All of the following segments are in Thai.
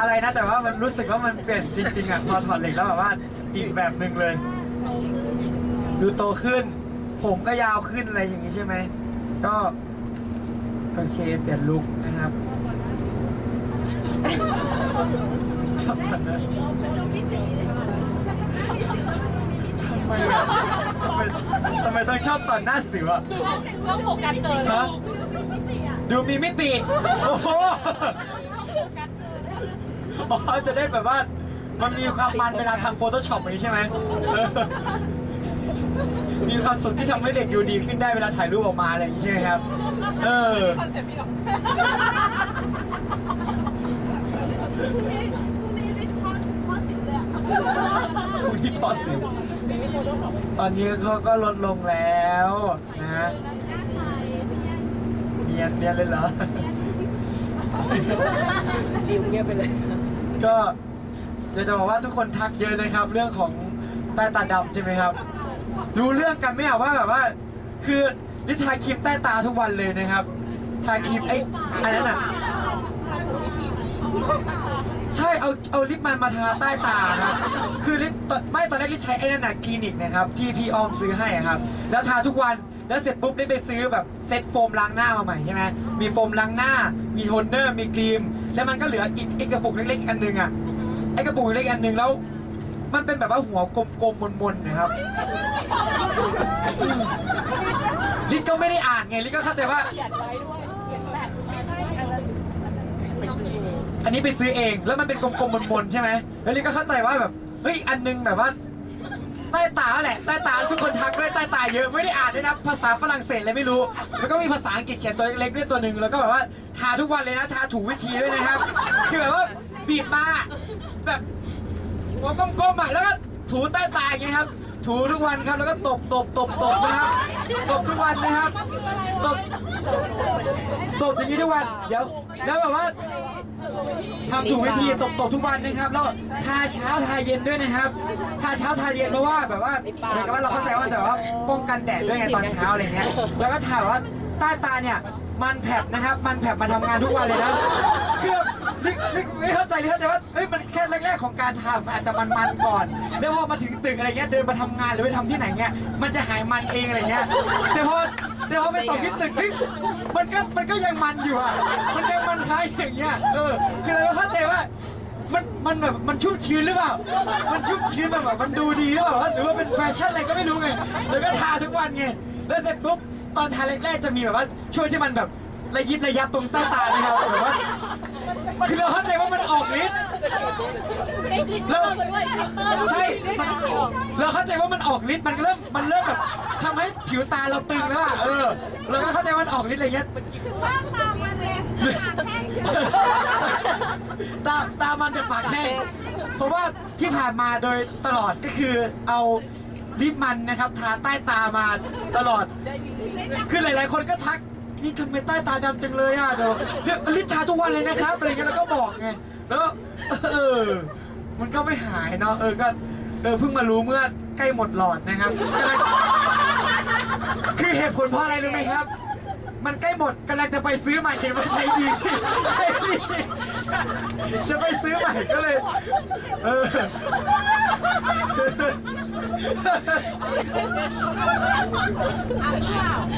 อะไรนะแต่ว่ามันรู้สึกว่ามันเปลี่ยนจริงๆอะพอถอดเหล็กแล้วแบบว่าอีกแบบหนึ่งเลยดูโตขึ้น ผมก็ยาวขึ้นอะไรอย่างนี้ใช่ไหมก็โอเคเปลี่ยนลุคนะครับชอบทันนะทำไมอะทำไมทำไมต้องชอบตอนหน้าสิวอะก็โฟกัสเจอฮะดูมีมิติ โอ้โห อ๋อจะได้แบบว่า มันมีความมันเวลาทำโฟโต้ช็อปอย่างนี้ใช่ไหมเออมีความสุขที่ทำให้เด็กดูดีขึ้นได้เวลาถ่ายรูปออกมาอะไรอย่างนี้ใช่ไหมครับ เออ คอนเซ็ปต์พี่หรอคุณที่พอสิวตอนนี้เขาก็ลดลงแล้วนะเนียนเนียนเลยเหรอ ดิวเงียบไปเลย ก็อยากจะบอกว่าทุกคนทักเยอะนะครับ เรื่องของใต้ตาดำใช่ไหมครับ รู้เรื่องกันไหมอะว่าแบบว่า คือนี่ทาครีมใต้ตาทุกวันเลยนะครับ ทาครีมไอ้อันนั้นอะใช่เอาเอาลิปมันมาทาใต้ตาครับ คือลิปไม่ตอนแรกลิปใช้ไอ้นั่นน่ะคลินิกนะครับ ที่พี่ออมซื้อให้อะครับ แล้วทาทุกวันแล้วเสร็จปุ๊บได้ไปซื้อแบบเซ็ตโฟมล้างหน้ามาใหม่ใช่ไหมมีโฟมล้างหน้า มีโทนเนอร์ มีครีม แล้วมันก็เหลืออีกอีกกระปุกเล็กๆอีกอันหนึงอะไอ้กระปุกเล็กๆอันหนึงแล้ว มันเป็นแบบว่าหัวกลมๆมนๆนะครับลิศก็ไม่ได้อ่านไงลิศก็เข้าใจว่าเขียนไว้ด้วยเขียนแบบไม่ใช่อันนั้นอันนี้ไปซื้อเองแล้วมันเป็นกลมๆมนๆใช่ไหมแล้วลิศก็เข้าใจว่าแบบเฮ้ยอันนึงแบบว่า ใต้ตาแหละใต้ตาทุกคนทักด้วยใต้ตาเยอะไม่ได้อ่านด้วยนะภาษาฝรั่งเศสเลยไม่รู้ แล้วก็มีภาษาอังกฤษเขียนตัวเล็กๆด้วยตัวหนึ่งแล้วก็แบบว่า ทาทุกวันเลยนะ ทาถูกวิธีด้วยนะครับ คือแบบว่าบีบมาแบบหัวก้มๆอะแล้วก็ถูใต้ตาอย่างเงี้ยครับ ถูทุกวันครับแล้วก็ตบตบตบตบนะครับตบทุกวันนะครับตบตบอย่างนี้ทุกวันเดี๋ยวแล้วแบบว่าทำถูกวิธีตบตบทุกวันนะครับ แล้วทาเช้าทาเย็นด้วยนะครับ ทาเช้าทาเย็นเพราะว่าแบบว่าเหมือนกับว่าเราเข้าใจว่าแต่ว่าป้องกันแดดด้วยไงตอนเช้าอะไรเงี้ยแล้วก็ทาแบบว่าใต้ตาเนี่ย มันแผบนะครับ มันแผบมาทำงานทุกวันเลยนะคือลิลิไม่เข้าใจเลยเข้าใจว่าเฮ้ยมันแค่แรกๆของการทามันอาจจะมันๆก่อน แล้วพอมาถึงตึกอะไรเงี้ยเดินมาทำงานหรือไปทำที่ไหนเงี้ยมันจะหายมันเองอะไรเงี้ยแต่พอแต่พอไปส่องที่ตึกเฮ้ยมันก็มันก็ยังมันอยู่อะมันยังมันคล้ายอย่างเงี้ยเออคือเราเข้าใจว่ามันมันแบบมันชุ่มชื้นหรือเปล่า มันชุ่มชื้นแบบแบบมันดูดีหรือเปล่าหรือว่าเป็นแฟชั่นอะไรก็ไม่รู้ไง แล้วก็ทาทุกวันไง แล้วเสร็จปุ๊บ ตอนทาแรกๆจะมีแบบว่าช่วงที่มันแบบระยิบระยับตรงใต้ตาเลยครับแบบว่าคือเราเข้าใจว่ามันออกฤทธิ์ได้กลิตเตอร์ด้วยกลิตเตอร์ใช่มันเราเข้าใจว่ามันออกฤทธิ์มันเริ่มมันเริ่มแบบทำให้ผิวตาเราตึงแล้วอะเออเราก็เข้าใจว่ามันออกฤทธิ์อะไรเงี้ยว่าตามมันเลยปากแห้งตาตามันจะปากแห้งเพราะว่าที่ผ่านมาโดยตลอดก็คือเอาลิปมันนะครับทาใต้ตามาตลอด คือหลายๆ คนก็ทักนี่ทำไมใต้ตาดำจังเลยอะเดี๋ยวเนี่ยลิปทาทุกวันเลยนะครับอะไรเงี้ยแล้วก็บอกไงแล้วเออ มันก็ไม่หายเนาะเออก็เออเพิ่งมารู้เมื่อใกล้หมดหลอดนะครับ คือเหตุผลเพราะอะไรรู้ไหมครับ มันใกล้หมดกำลังจะไปซื้อใหม่เห็นว่าใช้ดีใช้ดีจะไปซื้อใหม่ก็เลย เออเ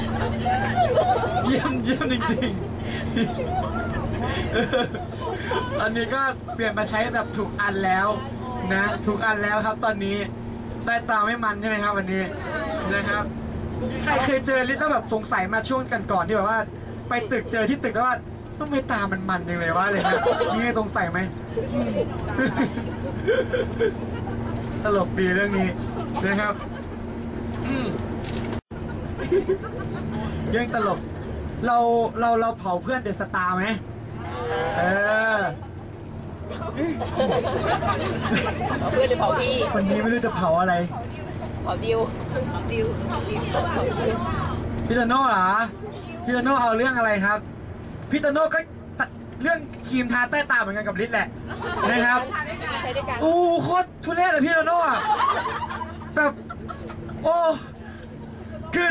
ยี่ยมเยี่ยมจริงๆอตอนนี้ก็เปลี่ยนมาใช้แบบถูกอันแล้วนะถูกอันแล้วครับตอนนี้ใต้ตาไม่มันใช่ไหมครับ วันนี้นะครับใครเคยเจอลิศแล้วแบบสงสัยมาช่วงกันก่อนที่แบบว่า ไปตึกเจอที่ตึกแล้วว่าต้องไม่ตามันมันจังเลยวะอะไรเลยมีใครสงสัยไหมตลกดีเรื่องนี้นะครับอืมเรื่องตลก เราเราเราเผาเพื่อนเดอะสตาร์ไหมเออเผาเพื่อนหรือเผาพี่วันนี้ไม่รู้จะเผาอะไร เผาดิวเผาดิวเผาดิวเผาดิวพี่โตโน่เหรอพี่โตโน่เอาเรื่องอะไรครับพี่โตโน่ก็ตะเรื่องครีมทาใต้ตาเหมือนกันกับลิศแหละนะครับใช้ด้วยกันอู้โคตรทุเรศเลยพี่โตโน่อะแบบโอ้คือ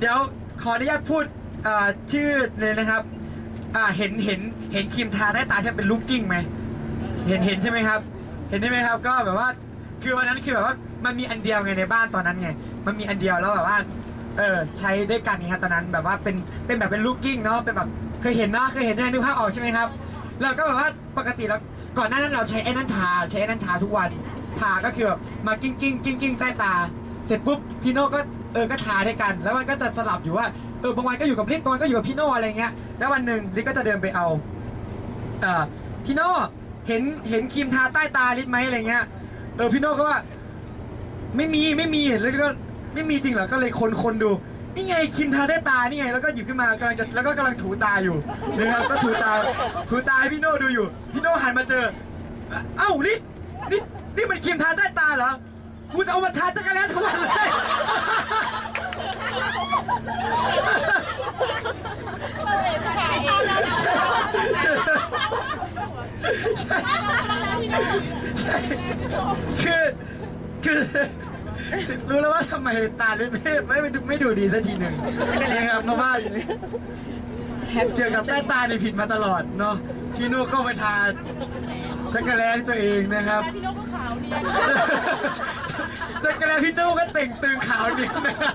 เดี๋ยวขออนุญาตพูด อ่าชื่อเลยนะครับ อ่าเห็นเห็นเห็นครีมทาใต้ตาที่เป็นลูกกิ้งไหมเห็นเห็นใช่ไหมครับ เห็นได้ไหมครับ ก็แบบว่าคือวันนั้นคือแบบว่ามันมีอันเดียวไงในบ้านตอนนั้นไง มันมีอันเดียวแล้วแบบว่า เออใช้ด้วยกันไงครับตอนนั้นแบบว่าเป็นเป็นแบบเป็นลูกกิ้งเนาะเป็นแบบเคยเห็นเนาะเคยเห็นใช่ไหมนึกภาพออกใช่ไหมครับเราก็แบบว่าปกติเราก่อนหน้านั้นเราใช้ไอ้นั่นทาใช้ไอ้นั่นทาทุกวันทาก็คือแบบมากิ้งกิ้งกิ้งกิ้งใต้ตา เสร็จปุ๊บพี่โน่ก็เออก็ทาด้วยกัน แล้วมันก็จะสลับอยู่ว่า เออบางวันก็อยู่กับลิศบางวันก็อยู่กับพี่โน่อะไรเงี้ย แล้ววันหนึ่งลิศก็จะเดินไปเอาเออพี่โน่เห็นเห็นครีมทาใต้ตาลิศไหมอะไรเงี้ย เออพี่โน่ก็ว่า ไม่มีไม่มีแล้วก็ไม่มีจริงเหรอ ก็เลยคนคนดู นี่ไงครีมทาใต้ตา นี่ไง แล้วก็หยิบขึ้นมากำลังจะ แล้วก็กำลังถูตาอยู่นะครับก็ถูตา ถูตาให้พี่โน่ดูอยู่ พี่โน่หันมาเจอ เอ้าลิศนี่นี่มันครีมทาใต้ตาเหรอกูจะเอามาทาจักรแล้ทุกวันเลย คือคือรู้แล้วว่าทำไมตาลิศไม่ไม่ไม่ดูไม่ดูดีสักทีหนึ่งนะครับเพราะว่าเกี่ยวกับใต้ตาเนี่ยผิดมาตลอดเนาะพี่นุก็ไปทาจักรแล้ตัวเองนะครับพี่นกก็ขาวดีจักรแล้พี่นุก็เต่งตึงขาวดีนะครับ